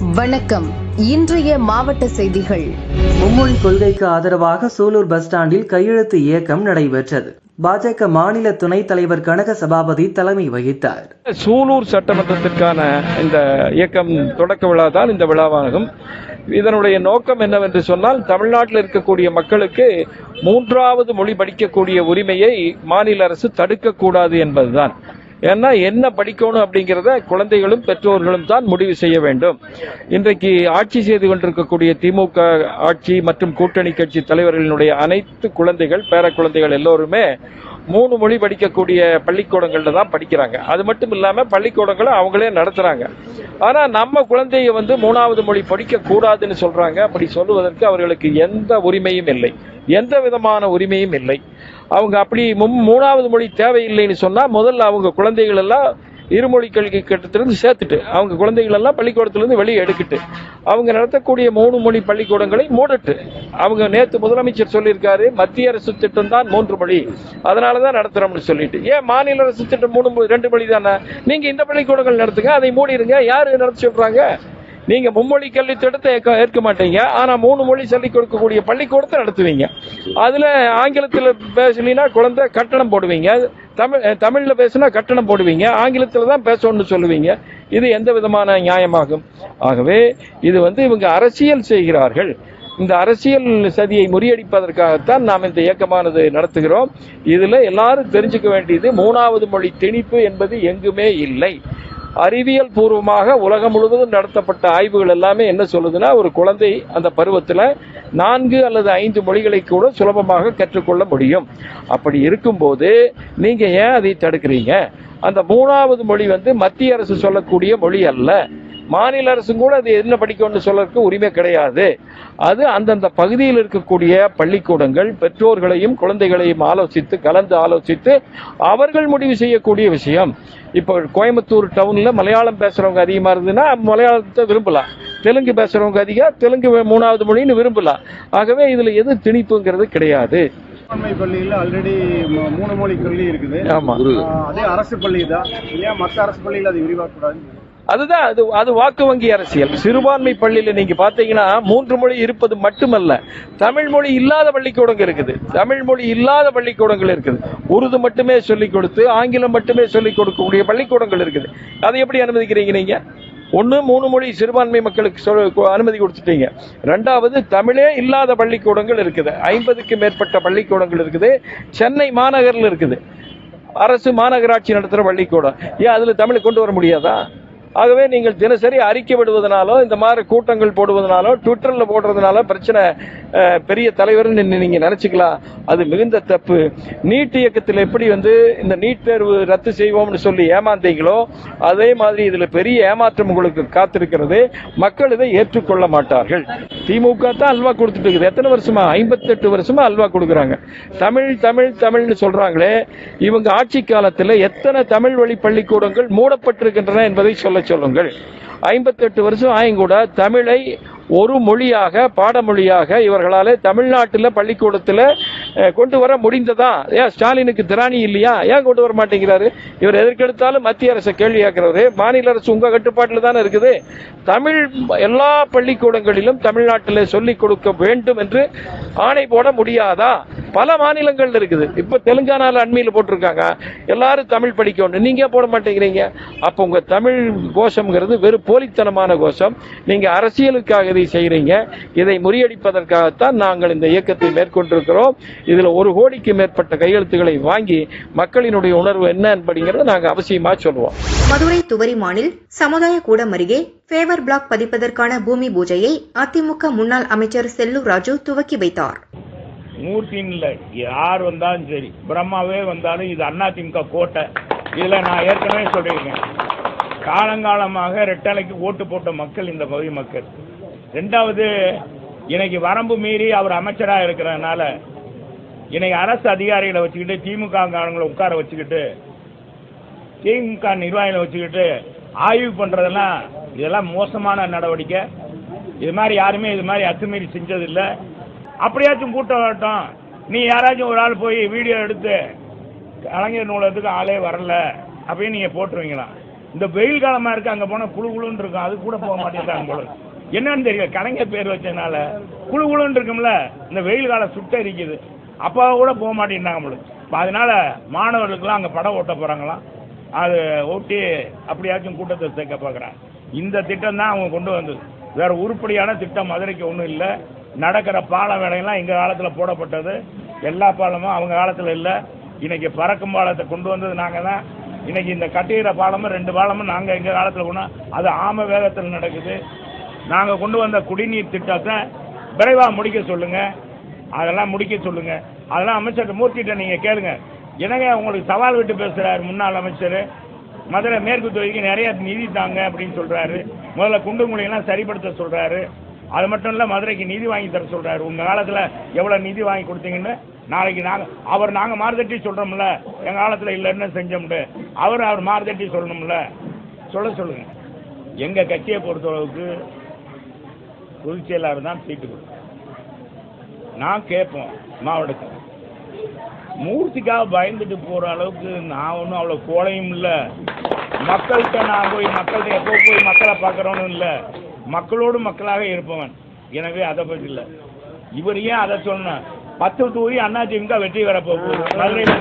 வணக்கம். இன்றைய மாவட்ட செய்திகள். மும்மொழி கொள்கைக்கு ஆதரவாக சூலூர் பஸ் ஸ்டாண்டில் கையெழுத்து இயக்கம் நடைபெற்றது. பாஜக மாநில துணைத் தலைவர் கனக சபாபதி தலைமை வகித்தார். சூலூர் சட்டமன்றத்திற்கான இந்த இயக்கம் தொடக்க விழா தான் இந்த விழாவாகும். இதனுடைய நோக்கம் என்னவென்று சொன்னால் தமிழ்நாட்டில் இருக்கக்கூடிய மக்களுக்கு மூன்றாவது மொழி படிக்கக்கூடிய உரிமையை மாநில அரசு தடுக்கக்கூடாது என்பதுதான். ஏன்னா என்ன படிக்கணும் அப்படிங்கிறத குழந்தைகளும் பெற்றோர்களும் தான் முடிவு செய்ய வேண்டும். இன்றைக்கு ஆட்சி செய்து கொண்டிருக்கக்கூடிய திமுக ஆட்சி மற்றும் கூட்டணி கட்சி தலைவர்களினுடைய அனைத்து குழந்தைகள் பேர குழந்தைகள் எல்லோருமே மூணு மொழி படிக்கக்கூடிய பள்ளிக்கூடங்களில் தான் படிக்கிறாங்க. அது மட்டும் இல்லாமல் பள்ளிக்கூடங்களை அவங்களே நடத்துறாங்க. ஆனா நம்ம குழந்தைய வந்து மூணாவது மொழி படிக்கக்கூடாதுன்னு சொல்கிறாங்க சொல்றாங்க. அப்படி சொல்லுவதற்கு அவர்களுக்கு எந்த உரிமையும் இல்லை. எந்த விதமான உரிமையும் இல்லை. அவங்க அப்படி மூணாவது மொழி தேவையில்லைன்னு சொன்னால் முதல்ல அவங்க குழந்தைகள் எல்லாம் இருமொழி கல்வி கட்டத்திலிருந்து சேர்த்துட்டு அவங்க குழந்தைகள் எல்லாம் பள்ளிக்கூடத்திலிருந்து வெளியே எடுக்கிட்டு அவங்க நடத்தக்கூடிய மூணு மொழி பள்ளிக்கூடங்களை மூடட்டு. அவங்க நேற்று முதலமைச்சர் சொல்லியிருக்காரு மத்திய அரசு திட்டம் தான் மூன்று மொழி அதனால தான் நடத்துகிறோம்னு சொல்லிட்டு. ஏன் மாநில அரசு திட்டம் மூணு ரெண்டு மொழி தானே? நீங்கள் இந்த பள்ளிக்கூடங்கள் நடத்துங்க அதை மூடிடுங்க யார் நடத்த சொல்கிறாங்க நீங்க மும்மொழி கல்வி திட்டத்தை ஏற்க- மாட்டீங்க. ஆனா மூணு மொழி சொல்லிக் கொடுக்கக்கூடிய பள்ளிக்கூடத்தை நடத்துவீங்க. அதுல ஆங்கிலத்தில் பேசலினா குழந்தை கட்டணம் போடுவீங்க. தமிழ் தமிழ்ல பேசினா கட்டணம் போடுவீங்க. ஆங்கிலத்தில் தான் பேசணும்னு சொல்லுவீங்க. இது எந்த விதமான நியாயமாகும்? ஆகவே இது வந்து இவங்க அரசியல் செய்கிறார்கள். இந்த அரசியல் சதியை முறியடிப்பதற்காகத்தான் நாம் இந்த இயக்கமானது நடத்துகிறோம். இதில் எல்லாரும் தெரிஞ்சுக்க வேண்டியது மூணாவது மொழி திணிப்பு என்பது எங்குமே இல்லை. அறிவியல் பூர்வமாக உலகம் முழுவதும் நடத்தப்பட்ட ஆய்வுகள் எல்லாமே என்ன சொல்லுதுன்னா ஒரு குழந்தை அந்த பருவத்தில் நான்கு அல்லது ஐந்து மொழிகளை கூட சுலபமாக கற்றுக்கொள்ள முடியும். அப்படி இருக்கும்போது நீங்கள் ஏன் அதை தடுக்கிறீங்க? அந்த மூணாவது மொழி வந்து மத்திய அரசு சொல்லக்கூடிய மொழி அல்ல. மாநில அரசும் கூட அது என்ன படிக்கணும்னு சொல்லறதுக்கு உரிமை கிடையாது. அது அந்தந்த பகுதியில் இருக்கக்கூடிய பள்ளிக்கூடங்கள் பெற்றோர்களையும் குழந்தைகளையும் ஆலோசித்து கலந்து ஆலோசித்து அவர்கள் முடிவு செய்யக்கூடிய விஷயம். இப்போ கோயம்புத்தூர் டவுன்ல மலையாளம் பேசுறவங்க அதிகமா இருந்ததுன்னா மலையாளத்தை விரும்பலாம். தெலுங்கு பேசுறவங்க அதிகம் தெலுங்கு மூணாவது மொழின்னு விரும்பலாம். ஆகவே இதுல எது திணிப்புங்கிறது கிடையாது. பள்ளியில் ஆல்ரெடி மூணு மொழி கல்வி இருக்குது. ஆமா. ஆஹ் அதே அரசு பள்ளி தான் இல்லையா மற்ற அரசு பள்ளியில் அது விரிவாக்கக்கூடாது அதுதான் அது அது வாக்கு வங்கி அரசியல். சிறுபான்மை பள்ளியில் நீங்க பாத்தீங்கன்னா மூன்று மொழி இருப்பது மட்டுமல்ல. தமிழ் மொழி இல்லாத பள்ளிக்கூடங்கள் இருக்குது. தமிழ் மொழி இல்லாத பள்ளிக்கூடங்கள் இருக்குது. உருது மட்டுமே சொல்லிக் கொடுத்து ஆங்கிலம் மட்டுமே சொல்லிக் கொடுக்கக்கூடிய பள்ளிக்கூடங்கள் இருக்குது. அதை எப்படி அனுமதிக்கிறீங்க நீங்க? ஒன்று மூணு மொழி சிறுபான்மை மக்களுக்கு சொல் அனுமதி கொடுத்துட்டீங்க. ரெண்டாவது தமிழே இல்லாத பள்ளிக்கூடங்கள் இருக்குது. ஐம்பதுக்கு மேற்பட்ட பள்ளிக்கூடங்கள் இருக்குது. சென்னை மாநகரில் இருக்குது. அரசு மாநகராட்சி நடத்துகிற பள்ளிக்கூடம். ஏன் அதில் தமிழ் கொண்டு வர முடியாதா? ஆகவே நீங்கள் தினசரி அறிக்கை விடுவதனாலோ இந்த மாதிரி கூட்டங்கள் போடுவதனாலோ ட்விட்டரில் போடுறதுனால பிரச்சனை பெரிய தலைவர்னு நீங்கள் நினச்சிக்கலாம். அது மிகுந்த தப்பு. நீட் இயக்கத்தில் எப்படி வந்து இந்த நீட் தேர்வு ரத்து செய்வோம்னு சொல்லி ஏமாந்தீங்களோ அதே மாதிரி இதில் பெரிய ஏமாற்றம் உங்களுக்கு காத்திருக்கிறது. மக்கள் இதை ஏற்றுக்கொள்ள மாட்டார்கள். திமுக தான் அல்வா கொடுத்துட்டு இருக்குது. எத்தனை வருஷமா? ஐம்பத்தெட்டு வருஷமா அல்வா கொடுக்குறாங்க. தமிழ் தமிழ் தமிழ்னு சொல்றாங்களே. இவங்க ஆட்சி காலத்தில் எத்தனை தமிழ் வழி பள்ளிக்கூடங்கள் மூடப்பட்டிருக்கின்றன என்பதை சொல்ல சொல்லுங்கள். ஐம்பத்தெட்டு வருஷம் ஆயும் கூட தமிழை ஒரு மொழியாக பாடமொழியாக இவர்களால் தமிழ்நாட்டில் பள்ளிக்கூடத்தில் கொண்டு வர முடிந்ததா? ஏன் ஸ்டாலினுக்கு திராணி இல்லையா? ஏன் கொண்டு வர மாட்டேங்கிறாரு? இவர் எதற்கெடுத்தாலும் மத்திய அரசை கேள்வி கேட்கிறவரு மாநில அரசு உங்கள் கட்டுப்பாட்டில் தானே இருக்குது? தமிழ் எல்லா பள்ளிக்கூடங்களிலும் தமிழ்நாட்டில் சொல்லிக் கொடுக்க வேண்டும் என்று ஆணை போட முடியாதா? பல மாநிலங்கள் இருக்குது. இப்போ தெலுங்கானாவில் அண்மையில் போட்டிருக்காங்க. எல்லாரும் தமிழ் படிக்கணும் நீங்கள் ஏன் போட மாட்டேங்கிறீங்க? அப்போ உங்கள் தமிழ் கோஷம்ங்கிறது வெறும் போலித்தனமான கோஷம். நீங்கள் அரசியலுக்காக இதை செய்யறீங்க இதை முறியடிப்பதற்காகத்தான் நாங்கள் இந்த இயக்கத்தை மேற்கொண்டிருக்கிறோம். இதுல ஒரு கோடிக்கு மேற்பட்ட கையெழுத்துக்களை வாங்கி மக்களினுடைய உணர்வு என்ன என்பதுங்கிறத நாங்க அவசியமா சொல்லுவோம் மதுரை துவரிமானில் சமுதாய கூடம் அருகே ஃபேவர் பிளாக் பதிப்பதற்கான பூமி பூஜையை அதிமுக முன்னாள் அமைச்சர் செல்லூர் ராஜு துவக்கி வைத்தார். மூர்த்தின்ல யார் வந்தாலும் சரி. பிரம்மாவே வந்தாலும் இது அதிமுக கோட்டை. இதுல நான் ஏற்கனவே சொல்லியிருக்கேன். காலங்காலமாக ரெட்டலைக்கு ஓட்டு போட்ட மக்கள் இந்த பகுதி மக்கள். ரெண்டாவது இன்னைக்கு வரம்பு மீறி அவர் அமைச்சரா இருக்கிறதுனால இன்னைக்கு அரசு அதிகாரிகளை வச்சுக்கிட்டு திமுக காரங்களை உட்கார வச்சுக்கிட்டு திமுக நிர்வாகிகளை வச்சுக்கிட்டு ஆய்வு பண்றதெல்லாம் இதெல்லாம் மோசமான நடவடிக்கை. இது மாதிரி யாருமே இது மாதிரி அத்துமீறி செஞ்சதில்லை. அப்படியாச்சும் கூட்டம் வரட்டும். நீ யாராச்சும் ஒரு ஆள் போய் வீடியோ எடுத்து கலைஞர் நூலகத்துக்கு ஆளே வரல அப்படின்னு நீங்க போட்டுருவீங்களா? இந்த வெயில் காலமா இருக்கு அங்க போனா குழு குழுன்னு இருக்கும் அது கூட போக மாட்டேங்கிறாங்க போல என்னன்னு தெரியல கலைஞர் பேர் வச்சதுனால குழு குழுன்னு இருக்கும்ல இந்த வெயில் காலம் சுட்டரிக்குது அப்போ கூட போக மாட்டேங்கிறாங்க நம்மளுக்கு அதனால மாணவர்களுக்கெல்லாம் அங்கே படம் ஓட்ட போகிறாங்களாம் அது ஓட்டி அப்படியாச்சும் கூட்டத்தை சேர்க்க பார்க்குறாங்க. இந்த திட்டம் தான் அவங்க கொண்டு வந்தது. வேற உருப்படியான திட்டம் மதுரைக்கு ஒன்றும் இல்லை. நடக்கிற பாலம் வேலையெல்லாம் எங்கள் காலத்தில் போடப்பட்டது. எல்லா பாலமும் அவங்க காலத்தில் இல்லை. இன்னைக்கு பறக்கும் பாலத்தை கொண்டு வந்தது நாங்கள் தான். இன்னைக்கு இந்த கட்டுகிற பாலமும் ரெண்டு பாலமும் நாங்கள் எங்கள் காலத்தில் கொண்டு அது ஆம வேகத்தில் நடக்குது. நாங்கள் கொண்டு வந்த குடிநீர் திட்டத்தை விரைவாக முடிக்க சொல்லுங்க. அதெல்லாம் முடிக்க சொல்லுங்க. அதெல்லாம் அமைச்சர் மூர்த்திட்ட நீங்க கேளுங்க. என்னங்க உங்களுக்கு சவால் விட்டு பேசுறாரு முன்னாள் அமைச்சர்? மதுரை மேற்கு தொகுதிக்கு நிறைய நிதி தாங்க அப்படின்னு சொல்றாரு. முதல்ல குண்டு எல்லாம் சரிப்படுத்த சொல்றாரு. அது மட்டும் இல்ல மதுரைக்கு நிதி வாங்கி தர சொல்றாரு. உங்க காலத்துல எவ்வளவு நிதி வாங்கி கொடுத்தீங்கன்னு நாளைக்கு நாங்க அவர் நாங்க மார்தட்டி சொல்றோம்ல. எங்க காலத்துல இல்லைன்னு செஞ்சோம்னு. அவர் அவர் மார்தட்டி சொல்லணும்ல. சொல்ல சொல்லுங்க. எங்க கட்சியை பொறுத்தளவுக்கு பொதுச் செயலாளர் தான் சீட்டு கொடுக்கும் நான் கேட்போம் மாவட்டத்தில் மூர்த்திக்காக பயந்துட்டு போகிற அளவுக்கு நான் ஒன்றும் அவ்வளோ கோழையும் இல்லை. மக்கள்கிட்ட நான் போய் மக்கள்கிட்ட எப்போ போய் மக்களை பார்க்குறோன்னு இல்லை. மக்களோடு மக்களாக இருப்பவன். எனவே அதை பற்றி இல்லை. இவர் ஏன் அதை சொன்ன பத்து தொகுதி அதிமுக வெற்றி பெற போகுது. மதுரையில்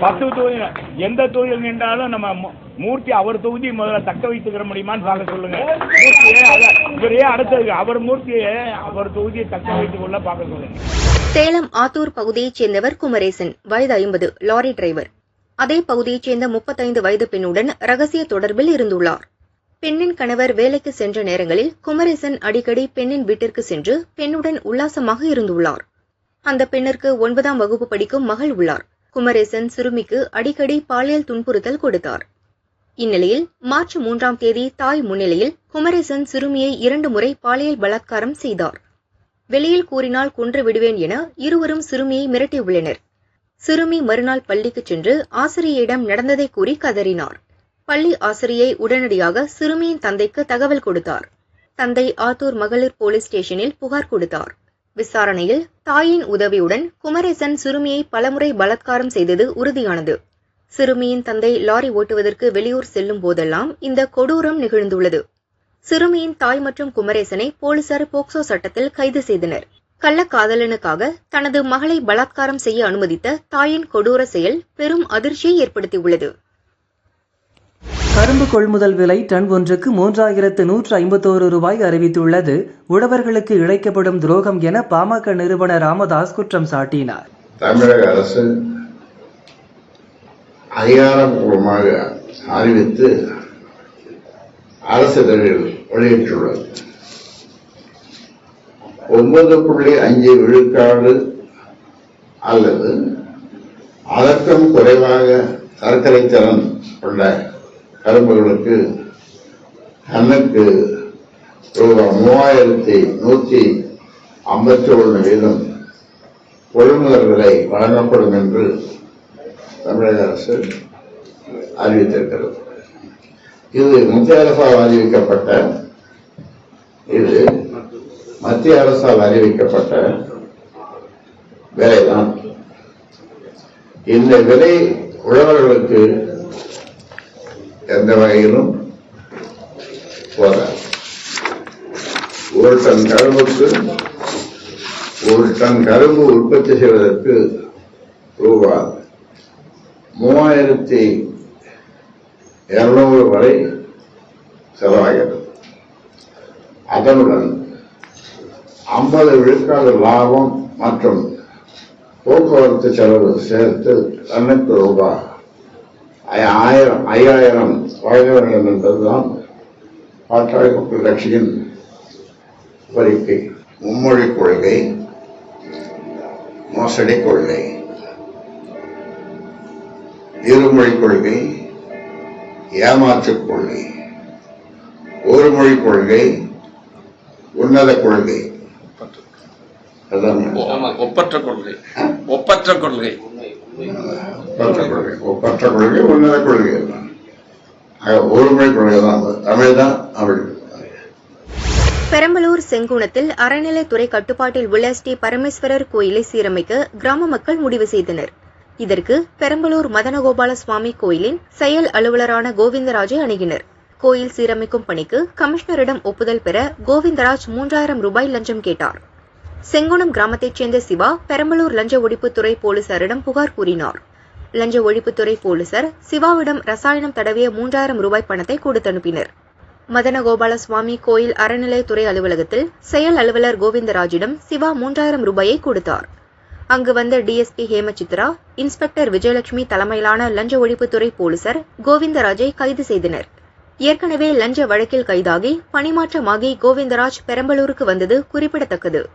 பத்து தொகுதி எந்த தொகுதியில் நின்றாலும் நம்ம மூர்த்தி அவர் தொகுதி முதல்ல தக்க வைத்துக்கிற முடியுமான்னு பார்க்க சொல்லுங்க. இவரே அடுத்தது. அவர் மூர்த்தியை அவர் தொகுதியை தக்க வைத்துக் கொள்ள பார்க்க சொல்லுங்க. சேலம் ஆத்தூர் பகுதியைச் சேர்ந்தவர் குமரேசன். வயது ஐம்பது. Lorry driver. அதே பகுதியைச் சேர்ந்த முப்பத்தைந்து வயது பெண்ணுடன் ரகசிய தொடர்பில் இருந்துள்ளார். பெண்ணின் கணவர் வேலைக்கு சென்ற நேரங்களில் குமரேசன் அடிக்கடி பெண்ணின் வீட்டிற்கு சென்று பெண்ணுடன் உல்லாசமாக இருந்துள்ளார். அந்த பெண்ணிற்கு ஒன்பதாம் வகுப்பு படிக்கும் மகள் உள்ளார். குமரேசன் சிறுமிக்கு அடிக்கடி பாலியல் துன்புறுத்தல் கொடுத்தார். இந்நிலையில் மார்ச் மூன்றாம் தேதி தாய் முன்னிலையில் குமரேசன் சிறுமியை இரண்டு முறை பாலியல் பலாத்காரம் செய்தார். வெளியில் கூறினால் கொன்று விடுவேன் என இருவரும் சிறுமியை மிரட்டியுள்ளனர் சிறுமி மறுநாள் பள்ளிக்கு சென்று ஆசிரியையிடம் நடந்ததை கூறி கதறினார். பள்ளி ஆசிரியை உடனடியாக சிறுமியின் தந்தைக்கு தகவல் கொடுத்தார். தந்தை ஆத்தூர் மகளிர் போலீஸ் ஸ்டேஷனில் புகார் கொடுத்தார். விசாரணையில் தாயின் உதவியுடன் குமரேசன் சிறுமியை பலமுறை பலாத்காரம் செய்தது உறுதியானது. சிறுமியின் தந்தை லாரி ஓட்டுவதற்கு வெளியூர் செல்லும் போதெல்லாம் இந்த கொடூரம் நிகழ்ந்துள்ளது. சிறுமியின் தாய் மற்றும் குமரேசனை போலீசார் போக்சோ சட்டத்தில் கைது செய்தனர். கள்ளக்காதலனுக்காக தனது மகளை பலாத்காரம் செய்ய அனுமதித்த தாயின் கொடூர செயல் பெரும் அதிர்ச்சியை ஏற்படுத்தியுள்ளது. கரும்பு கொள்முதல் விலை டன் ஒன்றுக்கு மூன்றாயிரத்து நூற்று ஐம்பத்தோரு ரூபாய் அறிவித்துள்ளது. உழவர்களுக்கு இழைக்கப்படும் துரோகம் என பாமக நிறுவனர் ராமதாஸ் குற்றம் சாட்டினார். தமிழக அரசு அதிகாரப்பூர்வமாக அறிவித்து அரசிதழில் வெளியிட்டுள்ளது. ஒன்பது புள்ளி அஞ்சு விழுக்காடு அல்லது அதற்கும் குறைவாக சர்க்கரை திறன் உள்ள கரும்புகளுக்கு டன்னுக்கு ரூபாய் மூவாயிரத்தி நூற்றி ஐம்பத்தி ஒன்று வீதம் கொள்முதல் விலை வழங்கப்படும் என்று தமிழக அரசு அறிவித்திருக்கிறது. இது மத்திய அரசால் அறிவிக்கப்பட்ட இது மத்திய அரசால் அறிவிக்கப்பட்ட விலைதான். இந்த விலை உழவர்களுக்கு எந்த வகையிலும் போதாது. ஒரு டன் கரும்புக்கு ஒரு டன் கரும்பு உற்பத்தி செய்வதற்கு ரூபாய் மூவாயிரத்தி இருநூறு வரை செலவாகிறது. அதனுடன் ஐம்பது விழுக்காடு லாபம் மற்றும் போக்குவரத்து செலவு சேர்த்து அன்னைக்கு ரூபாய் ஆயிரம் ஐயாயிரம் வேண்டும் என்பதுதான் பாட்டாளி மக்கள் கட்சியின் கோரிக்கை. மும்மொழி கொள்கை மோசடி கொள்கை இருமொழி கொள்கை ஏமாற்றுக் கொள்கை ஒரு மொழி கொள்கை உன்னத கொள்கை. ஒப்பற்ற கொள்கை. ஒப்பற்ற கொள்கை. ஒப்பற்ற கொள்கை ஒப்பற்ற கொள்கை உன்னத கொள்கை. ஒரு மொழி கொள்கை தான் தமிழ் தான் பெரம்பலூர் செங்குணத்தில் அறநிலைத்துறை கட்டுப்பாட்டில் உள்ள ஸ்ரீ பரமேஸ்வரர் கோயிலை சீரமைக்க கிராம மக்கள் முடிவு செய்தனர். இதற்கு பெரம்பலூர் மதனகோபால சுவாமி கோயிலின் செயல் அலுவலரான கோவிந்தராஜை அணுகினர். கோயில் சீரமைக்கும் பணிக்கு கமிஷனரிடம் ஒப்புதல் பெற கோவிந்தராஜ் மூன்றாயிரம் ரூபாய் லஞ்சம் கேட்டார். செங்குணம் கிராமத்தைச் சேர்ந்த சிவா பெரம்பலூர் லஞ்ச ஒழிப்புத்துறை போலீசாரிடம் புகார் கூறினார். லஞ்ச ஒழிப்புத்துறை போலீசார் சிவாவிடம் ரசாயனம் தடவிய மூன்றாயிரம் ரூபாய் பணத்தை கொடுத்து அனுப்பினர் மதனகோபால சுவாமி கோயில் அறநிலையத்துறை அலுவலகத்தில் செயல் அலுவலர் கோவிந்தராஜிடம் சிவா மூன்றாயிரம் ரூபாயை கொடுத்தார். அங்கு வந்த டிஎஸ்பி ஹேமசித்ரா இன்ஸ்பெக்டர் விஜயலட்சுமி தலைமையிலான லஞ்ச ஒழிப்புத்துறை போலீசார் கோவிந்தராஜை கைது செய்தனர். ஏற்கனவே லஞ்ச வழக்கில் கைதாகி பணிமாற்றமாகி கோவிந்தராஜ் பெரம்பலூருக்கு வந்தது குறிப்பிடத்தக்கது.